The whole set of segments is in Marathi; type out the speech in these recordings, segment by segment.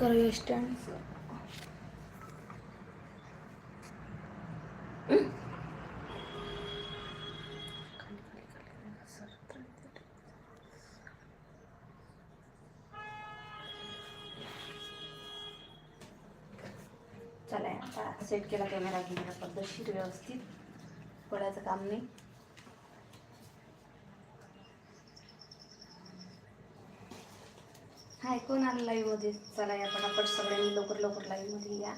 करूया स्टँड. चला आता सेट केला कॅमेरा घेऊन. पद्धतशीर व्यवस्थित. पडायचं काम नाही. हाय कोण आलं लाईव्हमध्ये चला या पटापट सगळ्यांनी लवकर लवकर लाईव्हमध्ये या.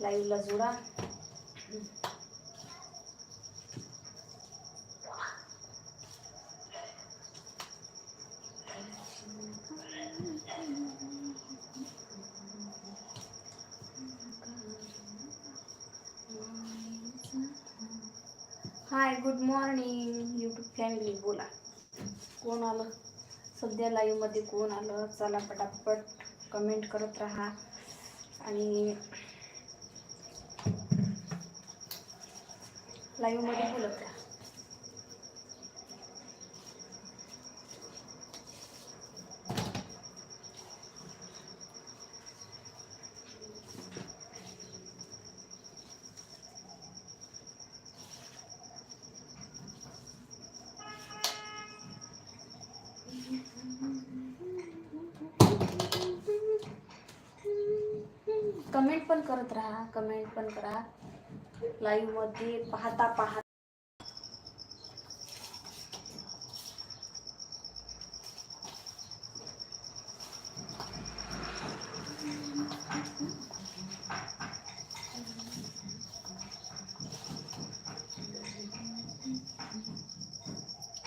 लाईव्हला जोडा. Hi good morning YouTube family बोला. कोण आलं? सध्या लाईव्हमध्ये कोण आलं चला पटापट कमेंट करत राहा. आणि लाईव्हमध्ये बोलत राहा. कमेंट पण करत राहा कमेंट पण करा. लाईव्हमध्ये पाहता पाहता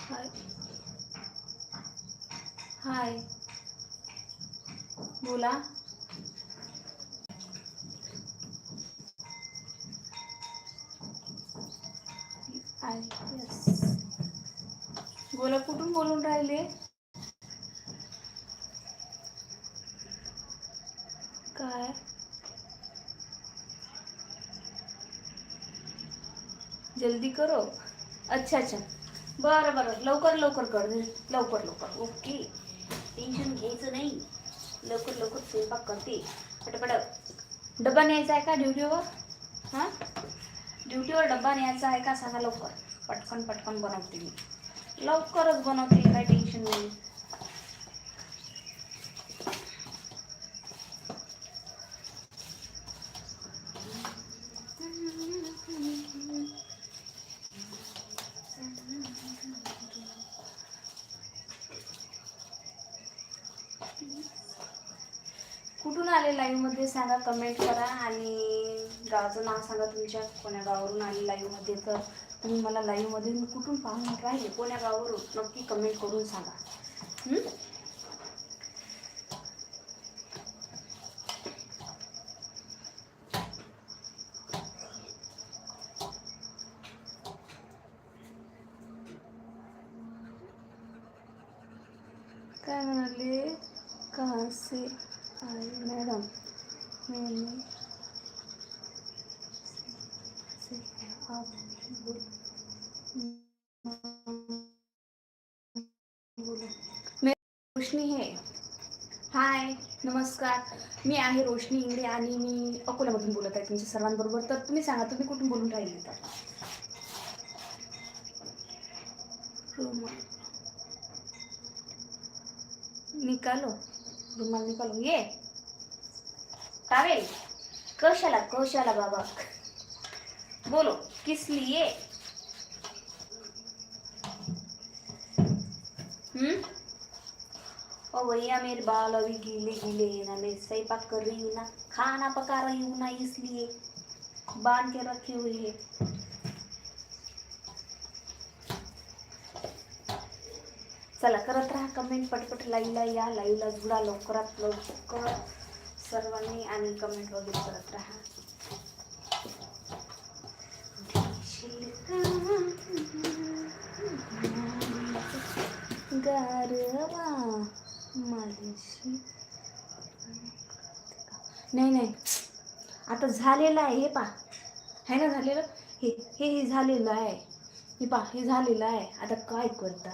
हाय हाय बोला आय यस बोला कुठून बोलून राहिले? काय? जल्दी करो? अच्छा अच्छा. बरं बरं. लवकर लवकर कर. लवकर लवकर. ओके. टेन्शन घ्यायचं नाही. लवकर लवकर स्वयंपाक करते. पटपट. डबा न्यायचा आहे का ड्युटीवर? हां? ड्युटीवर डब्बा न्यायचा आहे का? सांगा लवकर. पटकन पटकन बनवते मी. लवकरच बनवते काय टेन्शन नाही कुठून आले लाईव्हमध्ये? सांगा कमेंट करा. आणि गावाचं नाव सांगा तुमच्या. कोण्या गावावरून आले लाईव्हमध्ये तर. तुम्ही मला लाईव्हमध्ये मी कुठून पाहून राहिले कोण्या गावावरून? नक्की कमेंट करून सांगा. काय म्हणाले? का से आए मॅडम मी रोशनी है हाय नमस्कार. मी आहे रोशनी इंगडे आणि मी अकोल्यामधून बोलत आहे तुमच्या सर्वांबरोबर. तर तुम्ही सांगा तुम्ही कुठून बोलून राहिले तर निकालो. रुमाल निकालो. ये. टावेल कशाला कशाला बाबा. बोलो किस लिए? हम्म? ओ भैया मेरे बाल अभी गीले गीले हैं ना मैं स्वयंपाक कर रही हूँ ना। खाना पका रही हूँ ना इसलिए। बांध के रखी हुई है। चला करत राहा कमेंट पटपट लाईव्हला या लाईन ला जुडा लवकरात लवकर सर्वांनी आणि कमेंट वगैरे करत राहा. गारवा माझ्याशी नाही नाही. आता झालेलं आहे हे पा. है ना झालेलं? हे हे हे झालेलं आहे. हे पा हे झालेलं आहे. आता काय करता?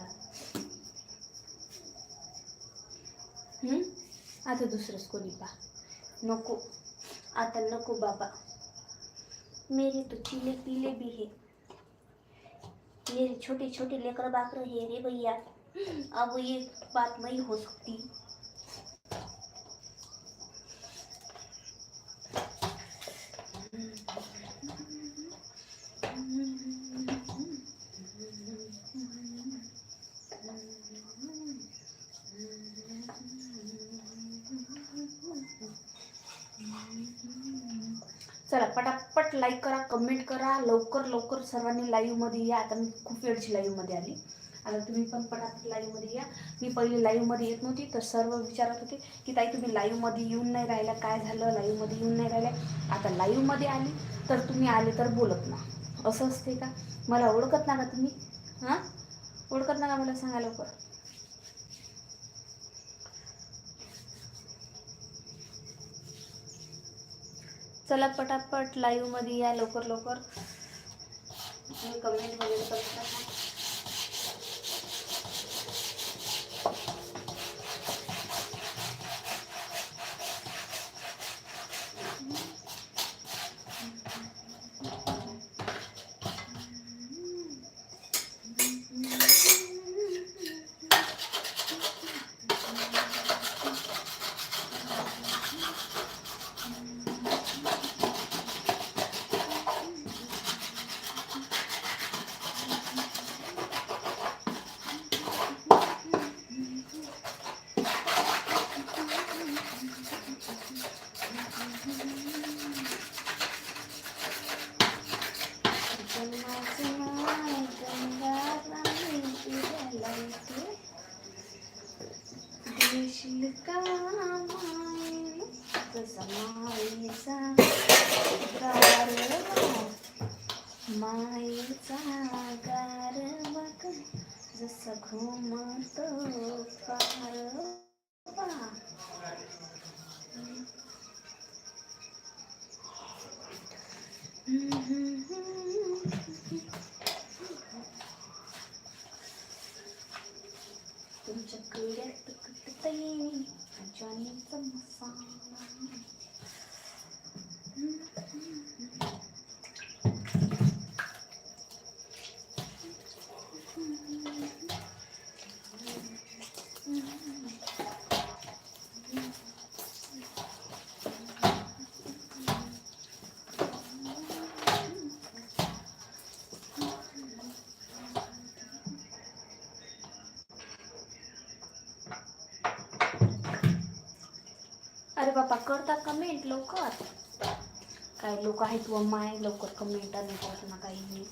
आता दुसरंच कोणी पा. नको. आता नको बाबा. मेरे तो चिले पिले भी है. मेरे छोटे छोटे लेकर बाकर है रे भैया। अब ये बात नहीं हो सकती। चला पटापट लाईक करा कमेंट करा. लवकर लवकर सर्वांनी लाईव्हमध्ये या. आता मी खूप वेळची लाईव्हमध्ये आली. आता तुम्ही पण पटापट लाईव्हमध्ये या. मी पहिले लाईव्हमध्ये येत नव्हती तर सर्व विचारत होते की ताई तुम्ही लाईव्हमध्ये येऊन नाही राहिला. काय झालं? लाईव्हमध्ये येऊन नाही राहिल्या आता लाईव्हमध्ये आली तर तुम्ही आले तर बोलत ना. असं असते का? मला ओळखत ना का तुम्ही? हां? ओळखत ना का मला सांगा लवकर? चला पटापट लाईव्हमध्ये या लवकर लवकर. तुम्ही कमेंट वगैरे करता अरे बापा करता कमेंट लवकर? काय लोक आहेत व माय लवकर कमेंट आणि करत ना काही नाही.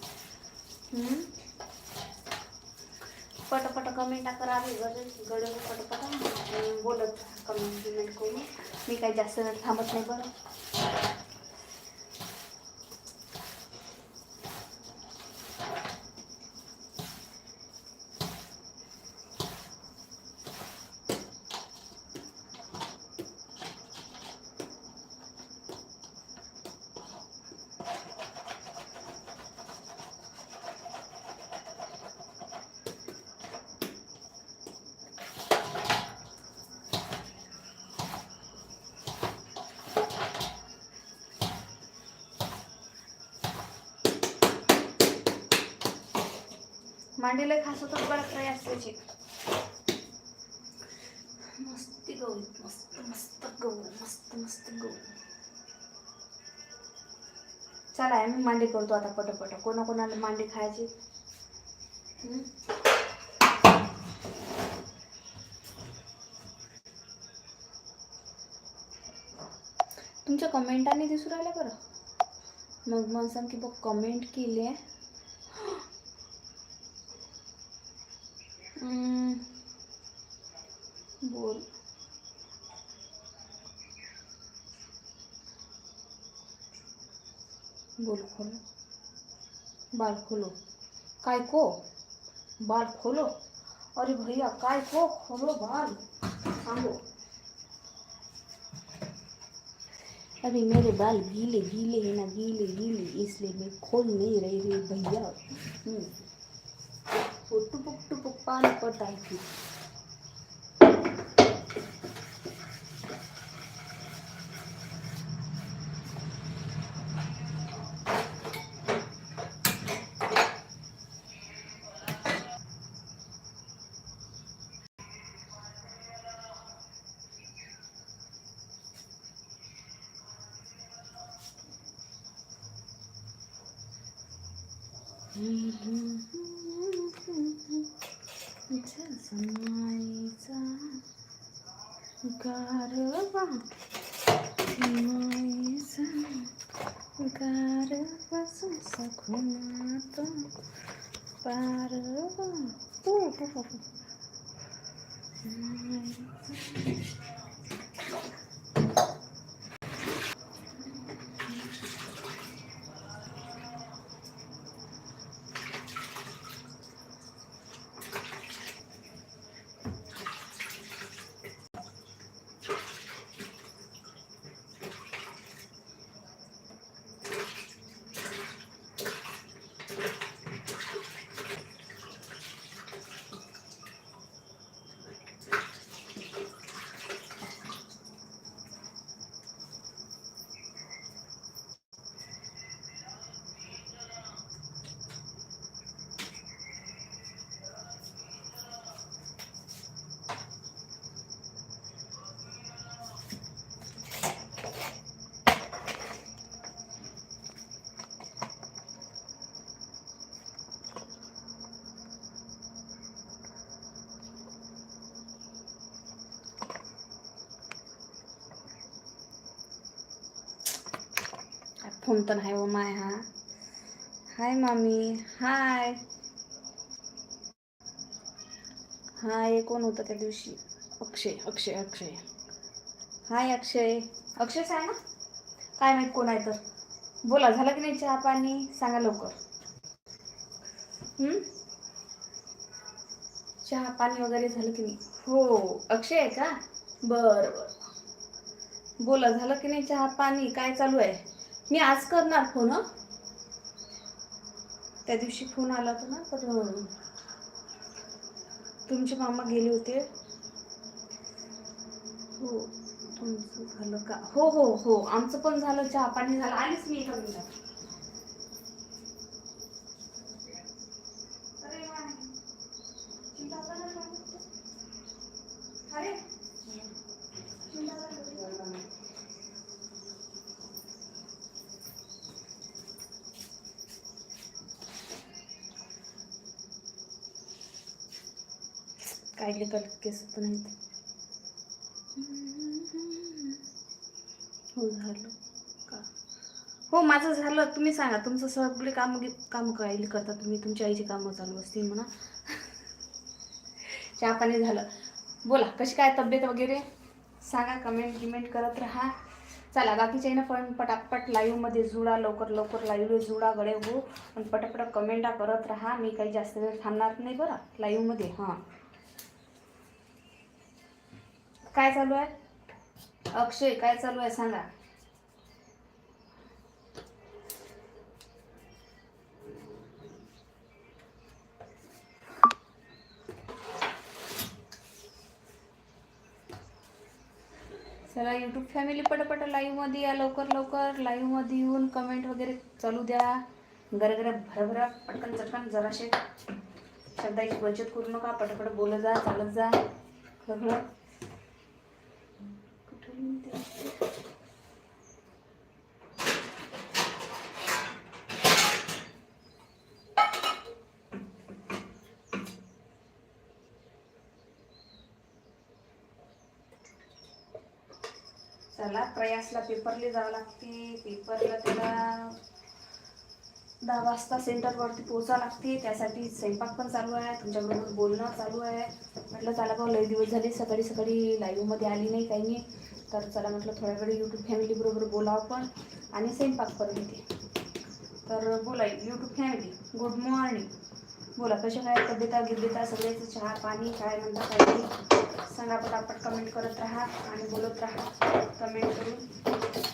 पटपट कमेंट करावी गडे गडे पटपट बोलत कमेंट कमेंट करून मी काही जास्त थांबत नाही बरं. मांडीला खास होतं बरं ट्राय असल्याची मस्त गहू मस्त मस्त गहू मस्त मस्त गहू. चला आम्ही मांडी करतो आता पटपट. कोणाकोणाला मांडी खायची? तुमच्या कमेंटाने दिसू राहिल्या बरं? मग मला सांग की बघ कमेंट केली आहे हम्म. बोल बोल खोलो बाल खोलो काय को बाल खोलो अरे भैया काय को खोलो बाल सांगो. अरे मेरे बाल गीले गीले है ना गीले गीले इसलिए मैं खोल नहीं रही रही भैया. वो टुपुक टुपुक पानी पड़ता है गारवा माईचा गारवा सखुनात पारवा हो हो हो फोन फोन पण हाय हो माय हा हाय मामी हाय हाय कोण होतं त्या दिवशी अक्षय अक्षय अक्षय हाय अक्षय अक्षय सांग ना काय माहीत कोण आहे तर बोला झालं की नाही चहा पाणी सांगा लवकर चहा पाणी वगैरे झालं की नाही हो अक्षय आहे का बरं बरं बोला झालं की नाही चहा पाणी काय चालू आहे मी आज करणार फोन त्या दिवशी फोन आला होता ना तर तुमचे मामा गेले होते. हो तुमचं झालं का? हो हो हो. आमचं पण झालं चहा पाणी झालं. आलीच मी एका मिनिटात अरे वा. चिंता करा नाही. अरे चिंता करा नाही. काय लेकर केस पण हो झालं का हो माझं झालं तुम्ही सांगा तुमचं सगळे काम काम काय करता तुम्ही तुमच्या आईची कामं चालू असतील म्हणा चहा पाणी झालं बोला कशी काय तब्येत वगैरे सांगा कमेंट गिमेंट करत राहा चला बाकीच्या ना पण पटापट लाईव्हमध्ये जुळा लवकर लवकर लाईव्ह जुळा गडे हो पण पटापट कमेंटा करत राहा मी काही जास्त वेळ थांबणार नाही बरं लाईव्हमध्ये हां काय चालू आहे? अक्षय काय चालू आहे सांगा. चला यूट्यूब फॅमिली पटापट लाईव्हमध्ये या लवकर लवकर. लाईव्हमध्ये येऊन कमेंट वगैरे चालू द्या. गरगरा भरभरा पटकन चटकन जराशे शब्दाची बचत करू नका. पटापट बोलत जा चालत जा. सगळं चला प्रयासला पेपरला जावं लागते. पेपरला त्याला दहा वाजता सेंटरवरती पोचावं लागते. त्यासाठी स्वयंपाक पण चालू आहे. तुमच्याबरोबर बोलणं चालू आहे. म्हटलं चला भाऊ लई दिवस झाले सकाळी सकाळी लाईव्हमध्ये आली नाही काही नाही. तर चला म्हटलं थोड्या वेळ यूट्यूब फॅमिलीबरोबर बोलावं पण आणि स्वयंपाक करून येते तर बोला यूट्यूब फॅमिली गुड मॉर्निंग बोला कशा काय तब्येता गिब्येता सगळ्याचं चहा पाणी काय म्हणता काय नाही? सांगा पटापट कमेंट करत राहा आणि बोलत राहा. कमेंट करून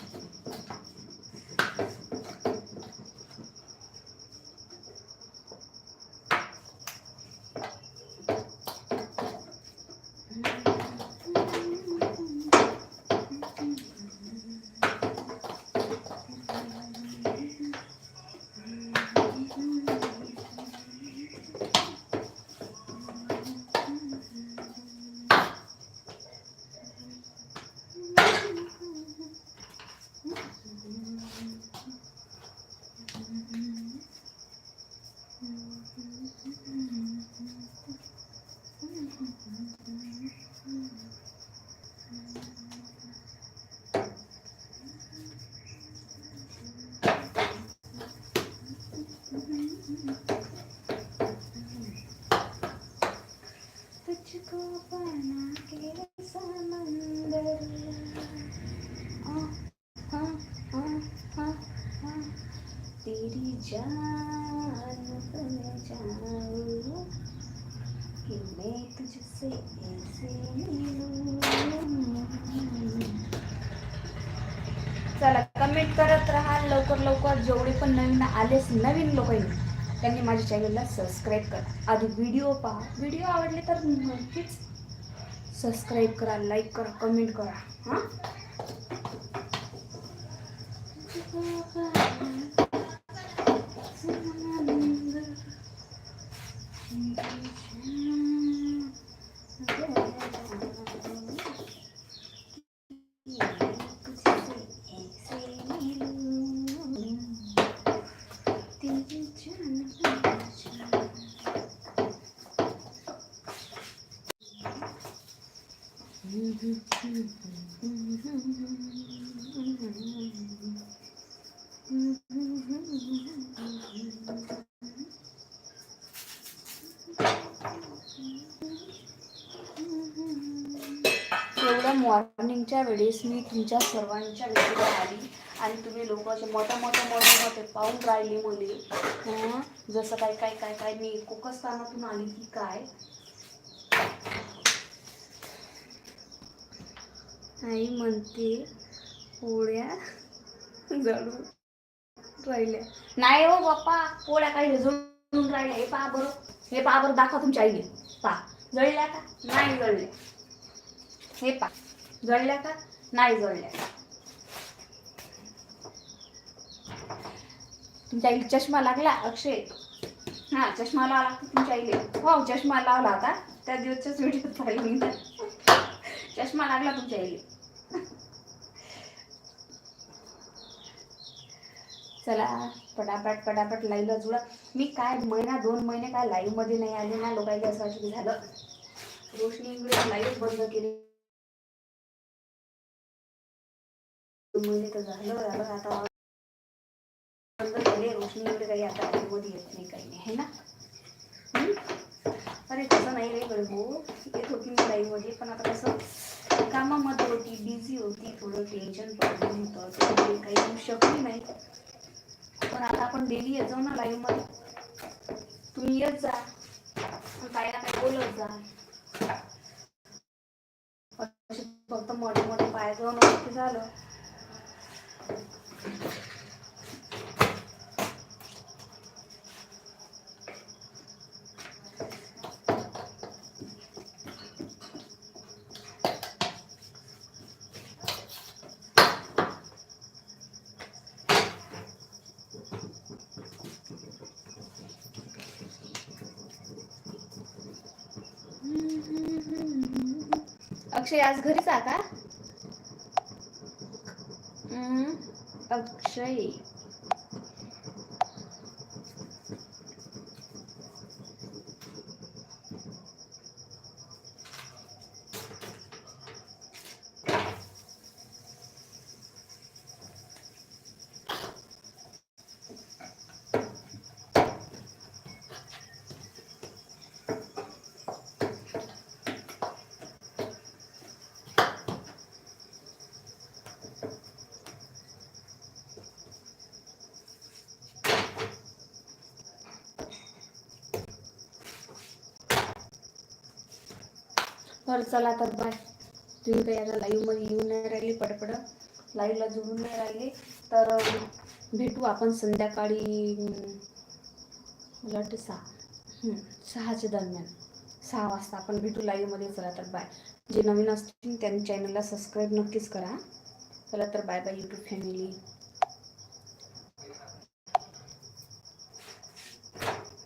पण नवीन आलेच नवीन लोक त्यांनी माझ्या चॅनलला सबस्क्राईब करा. आधी व्हिडिओ पहा. व्हिडिओ आवडले तर नक्कीच सबस्क्राईब करा लाईक करा कमेंट करा. हां मॉर्निंगच्या वेळेस मी तुमच्या सर्वांच्या वेळेला आली आणि तुम्ही लोक असे मोठ्या मोठ्या मोठे मोठे पाहून राहिले मुले. जसं काय काय काय काय मी कोकस्थानातून आली की काय? आई म्हणते पोळ्या जळून राहिल्या. नाही हो बाप्पा पोळ्या काही जळून राहिल्या. हे पहा बरं. हे पहा बरं दाखवा तुमच्या आईने. पहा. जळल्या का? नाही जळल्या. हे पहा. जळल्या का? नाही जळल्या. तुमच्या आईला चष्मा लागला अक्षय? हा चष्मा लावला तुमच्या आईले. हो चष्मा लावला होता. त्या दिवसच्याच व्हिडिओ पाहिली मी. चष्मा लागला तुमच्या आईले. चला पटापट पटापट लाईव्हला जुळा. मी काय महिना दोन महिने काय लाईव्हमध्ये नाही आले ना लोकांचे असं वाटलं झालं. रोशनी लाईव्ह बंद केली. दोन महिने तर झालं झालं आता बंद झाले रोशनी एवढे काही आता live येत नाही काही नाही है ना? अरे तसं नाही रे गडबो येत होती मी लाईव्हमध्ये पण आता कसं कामामध्ये होती बिझी होती थोडं टेन्शन प्रॉब्लेम होतं त्यामुळे काही होऊ शकली नाही. पण आता आपण डेली येत जाऊ ना लाईव्हमध्ये तुम्ही येत जा. आणि काय ना काय बोलत जा. फक्त मोठे मोठे पाय जाऊन झालं. अक्षय आज घरीच आ का? हम्म, अक्षय. बरं चला तर बाय. तुम्ही काही आता लाईव्हमध्ये येऊन नाही राहिली पडपड. लाईव्हला जुळून नाही राहिले. तर भेटू आपण संध्याकाळी मला वाटतं सहा. सहाच्या दरम्यान. सहा वाजता आपण भेटू लाईव्हमध्ये चला तर बाय. जे नवीन असतील त्यांनी चॅनलला सबस्क्राईब नक्कीच करा. चला तर बाय बाय यूट्यूब फॅमिली